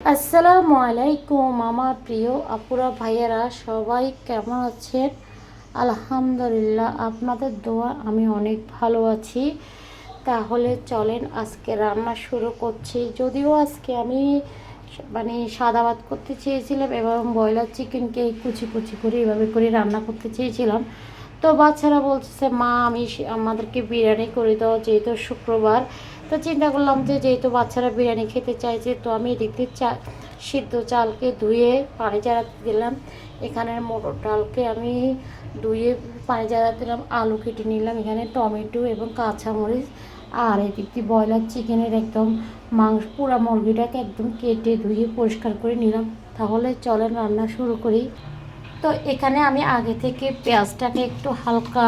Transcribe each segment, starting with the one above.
আসসালামু আলাইকুম আমার প্রিয় আপুরা, ভাইয়েরা, সবাই কেমন আছেন? আলহামদুলিল্লাহ, আপনাদের দোয়া আমি অনেক ভালো আছি। তাহলে চলেন আজকে রান্না শুরু করছি। যদিও আজকে আমি মানে সাদা ভাত করতে চেয়েছিলাম এবং ব্রয়লার চিকেনকে কুচি কুচি করে এভাবে করে রান্না করতে চেয়েছিলাম। তো বাচ্চারা বলছে মা, আমি আমাদেরকে বিরিয়ানি করে দাও, যেহেতু শুক্রবার। তো চিন্তা করলাম যে যেহেতু বাচ্চারা বিরিয়ানি খেতে চাইছে, তো আমি এদিক চা সিদ্ধ চালকে ধুয়ে পানি জারাতে দিলাম। এখানের মোটর ডালকে আমি ধুয়ে পানি জারাতে দিলাম, আলু কেটে নিলাম, এখানে টমেটো এবং কাঁচামরিচ, আর এদিক দিয়ে ব্রয়লার চিকেনের একদম মাংস, পুরা মুরগিটাকে একদম কেটে ধুয়ে পরিষ্কার করে নিলাম। তাহলে চলেন রান্না শুরু করি। তো এখানে আমি আগে থেকে পেঁয়াজটাকে একটু হালকা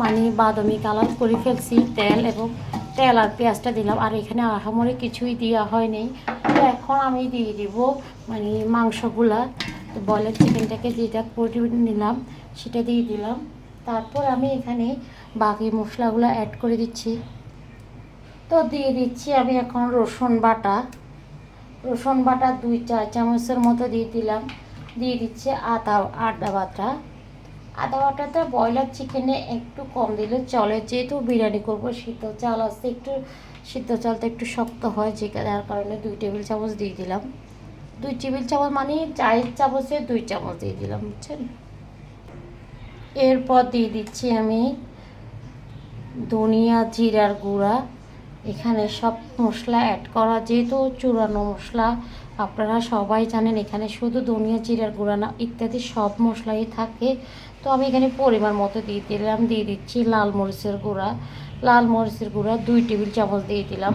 মানে বাদামি কালার করে ফেলছি, তেল এবং তেল আর পেঁয়াজটা দিলাম। আর এখানে আহামরি কিছুই দেওয়া হয়নি। তো এখন আমি দিয়ে দিব মানে মাংসগুলা। তো ব্রয়লার চিকেনটাকে যেটা করে নিলাম, সেটা দিয়ে দিলাম। তারপর আমি এখানে বাকি মশলাগুলো অ্যাড করে দিচ্ছি। তো দিয়ে দিচ্ছি আমি এখন রসুন বাটা। রসুন বাটা দুই চার চামচের মতো দিয়ে দিলাম। দিয়ে দিচ্ছে আদা আদা বাটা। আদা বাটাটা ব্রয়লার চিকেনে একটু কম দিলে চলে। যেহেতু বিরিয়ানি করব, সিদ্ধ চাল আসতে একটু, সিদ্ধ চালটা একটু শক্ত হয়, যে যার কারণে দুই টেবিল চামচ দিয়ে দিলাম। দুই টেবিল চামচ মানে চায়ের চামচে দুই চামচ দিয়ে দিলাম, বুঝছেন? এরপর দিয়ে দিচ্ছি আমি ধনিয়া, জিরার গুঁড়া। এখানে সব মশলা অ্যাড করা, যেহেতু চূড়ানো মশলা আপনারা সবাই জানেন এখানে শুধু ধনিয়া, জিরার গুঁড়া না, ইত্যাদি সব মশলাই থাকে। তো আমি এখানে পরিমাণ মতো দিয়ে দিলাম, দিয়ে দিচ্ছি লাল মরিচের গুঁড়া। লাল মরিচের গুঁড়া দুই টেবিল চামচ দিয়ে দিলাম।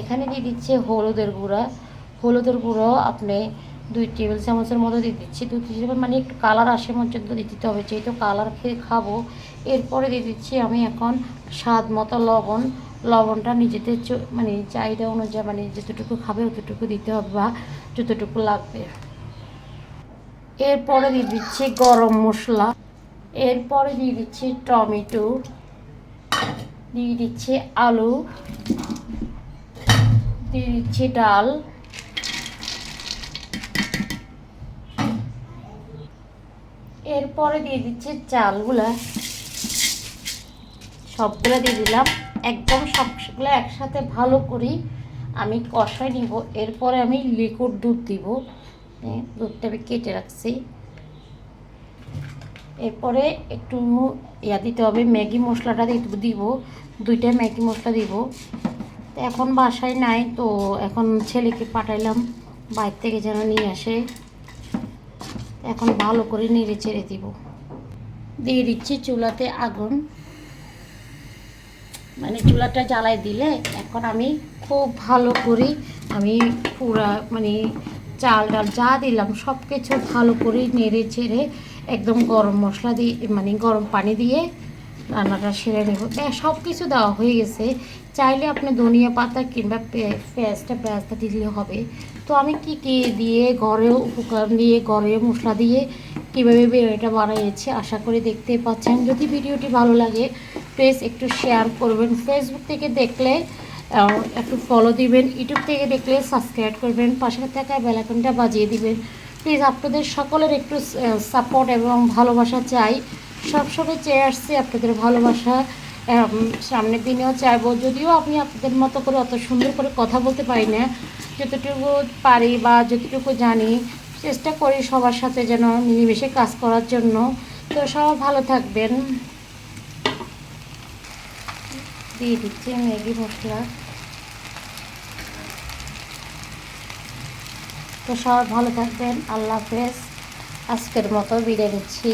এখানে দিয়ে দিচ্ছে হলুদের গুঁড়া। হলুদের গুঁড়ো আপনি দুই টেবিল চামচের মতো দিয়ে দিচ্ছি। দুই টেবিল মানে একটু কালার আসে পর্যন্ত দিয়ে দিতে হবে। যেহেতু কালার খেয়ে খাব, এরপরে দিয়ে দিচ্ছি আমি এখন স্বাদ মতো লবণ। লবণটা নিজেদের মানে চাহিদা অনুযায়ী মানে যতটুকু খাবে অতটুকু দিতে হবে বা যতটুকু লাগবে। এরপরে দিয়ে দিচ্ছি গরম মশলা। এরপরে দিয়ে দিচ্ছি টমেটো। দিয়ে দিচ্ছি আলু। দিয়ে দিচ্ছি ডাল। এরপরে দিয়ে দিচ্ছি চালগুলা। সবগুলো দিয়ে দিলাম। একদম সবগুলো একসাথে ভালো করে, আমি কষাই নিব, এরপরে আমি লিকুইড দুধ দিব এই দুধটা আমি কেটে রাখছি। এরপরে একটু ইয়া দিতে হবে, ম্যাগি মশলাটা দিব, দুইটা ম্যাগি মশলা দিব। এখন বাসায় নাই, তো এখন ছেলেকে পাঠাইলাম, বাইরে থেকে যেন নিয়ে আসে। এখন ভালো করে নেড়ে চেড়ে দিব। দিয়ে দিচ্ছি চুলাতে আগুন। মানে চুলাটা জ্বালাই দিলে এখন আমি খুব ভালো করে আমি পুরা মানে চাল ডাল যা দিলাম সব কিছু ভালো করে নেড়ে চেড়ে একদম গরম মশলা দিয়ে মানে গরম পানি দিয়ে রান্নাটা সেরে নেব। সব কিছু দেওয়া হয়ে গেছে। চাইলে আপনি ধনিয়া পাতা কিংবা পেঁয়াজটা পেঁয়াজটা দিলে হবে। তো আমি কি কি দিয়ে ঘরে উপকরণ দিয়ে, ঘরে মশলা দিয়ে কীভাবে বিরিয়ানিটা বানিয়েছি আশা করি দেখতে পাচ্ছেন। যদি ভিডিওটি ভালো লাগে প্লিজ একটু শেয়ার করবেন। ফেসবুক থেকে দেখলে একটু ফলো দিবেন। ইউটিউব থেকে দেখলে সাবস্ক্রাইব করবেন। পাশে থাকা বেলাকনটা বাজিয়ে দিবেন। প্লিজ আপনাদের সকলের একটু সাপোর্ট এবং ভালোবাসা চাই। সবসময় চেয়ে আসছি আপনাদের ভালোবাসা। সামনের দিনেও চাইব। যদিও আমি আপনাদের মতো করে অত সুন্দর করে কথা বলতে পারি না। যতটুকু পারি বা যতটুকু জানি, চেষ্টা করি সবার সাথে যেন মিলেমিশে কাজ করার জন্য। তো সবাই ভালো থাকবেন। দিয়ে দিচ্ছি ম্যাগি মশলা। তো সবাই ভালো থাকবেন আল্লাহ হাফেজ। আজকের মতো বিদায় নিচ্ছি।